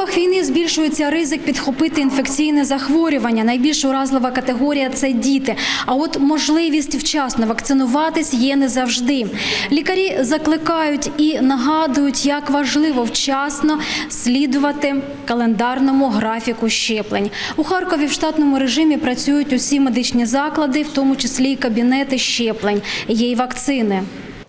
умовах війни збільшується ризик підхопити інфекційне захворювання. Найбільш уразлива категорія це діти. А от можливість вчасно вакцинуватись є не завжди. Лікарі закликають і нагадують, як важливо вчасно слідувати календарному графіку щеплень. У Харкові в штатному режимі працюють усі медичні заклади, в тому числі і кабінети щеплень. Є й вакцини.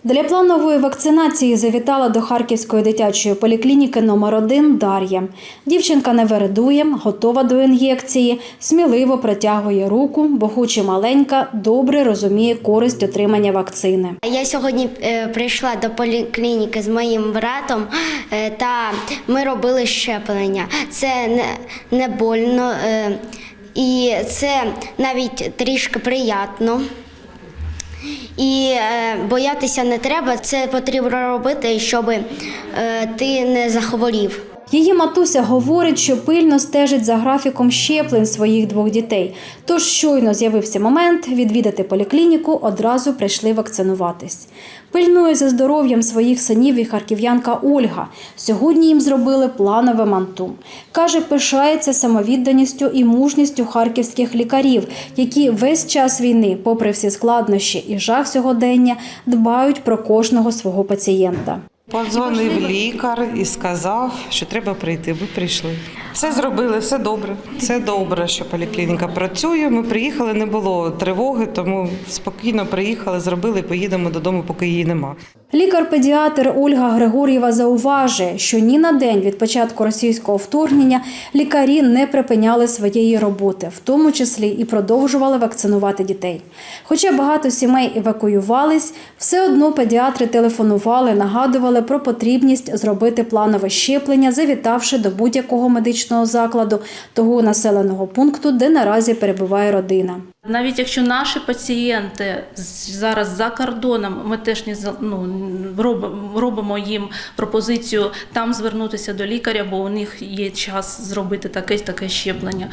Для планової вакцинації завітала до Харківської дитячої поліклініки номер 1 Дар'я. Дівчинка не вередує, готова до ін'єкції, сміливо протягує руку, бо хоч і маленька, добре розуміє користь отримання вакцини. Я сьогодні е, прийшла до поліклініки з моїм братом, е, та ми робили щеплення. Це не, больно е, і це навіть трішки приємно. І е, боятися не треба, це потрібно робити, щоб е, ти не захворів. Її матуся говорить, що пильно стежить за графіком щеплень своїх двох дітей. Тож щойно з'явився момент відвідати поліклініку, одразу прийшли вакцинуватись. Пильнує за здоров'ям своїх синів і харків'янка Ольга. Сьогодні їм зробили планове манту. Каже, пишається самовідданістю і мужністю харківських лікарів, які весь час війни, попри всі складнощі і жах сьогодення, дбають про кожного свого пацієнта. Подзвонив лікар і сказав, що треба прийти. Ми прийшли. Все зробили, все добре. Все добре, що поліклініка працює. Ми приїхали, не було тривоги, тому спокійно приїхали, зробили і поїдемо додому, поки її нема. Лікар-педіатр Ольга Григор'єва зауважує, що ні на день від початку російського вторгнення лікарі не припиняли своєї роботи, в тому числі і продовжували вакцинувати дітей. Хоча багато сімей евакуювались, все одно педіатри телефонували, нагадували про потрібність зробити планове щеплення, завітавши до будь-якого медичного закладу того населеного пункту, де наразі перебуває родина. Навіть якщо наші пацієнти зараз за кордоном, ми теж не ну, робимо, їм пропозицію там звернутися до лікаря, бо у них є час зробити таке таке щеплення.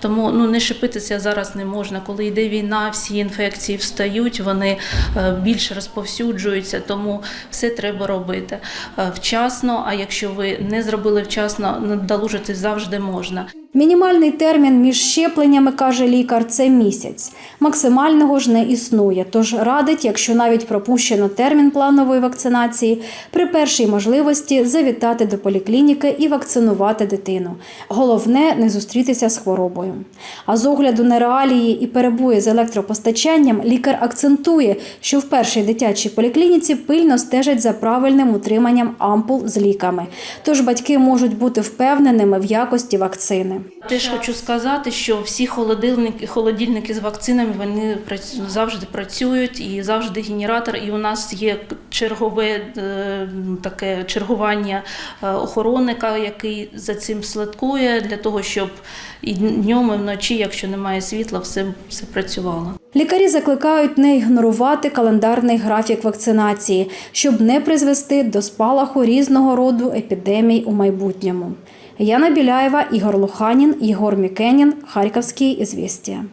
Тому ну не шипитися зараз не можна. Коли йде війна, всі інфекції встають, вони е, більше розповсюджуються, тому все треба робити е, вчасно. А якщо ви не зробили вчасно, надолужити завжди можна. Мінімальний термін між щепленнями, каже лікар, це місяць. Максимального ж не існує. Тож радить, якщо навіть пропущено термін планової вакцинації, при першій можливості завітати до поліклініки і вакцинувати дитину. Головне не зустрітися з хворобою. А з огляду на реалії і перебої з електропостачанням, лікар акцентує, що в першій дитячій поліклініці пильно стежать за правильним утриманням ампул з ліками. Тож батьки можуть бути впевненими в якості вакцини. Теж хочу сказати, що всі холодильники, холодильники з вакцинами вони завжди працюють і завжди генератор. І у нас є чергове е, таке чергування е, охоронника, який за цим слідкує для того, щоб і днем, і вночі, якщо немає світла, все, все працювало. Лікарі закликають не ігнорувати календарний графік вакцинації, щоб не призвести до спалаху різного роду епідемій у майбутньому. Яна Біляєва, Ігор Луханін, Єгор Мікенін, Харківські ізвістія.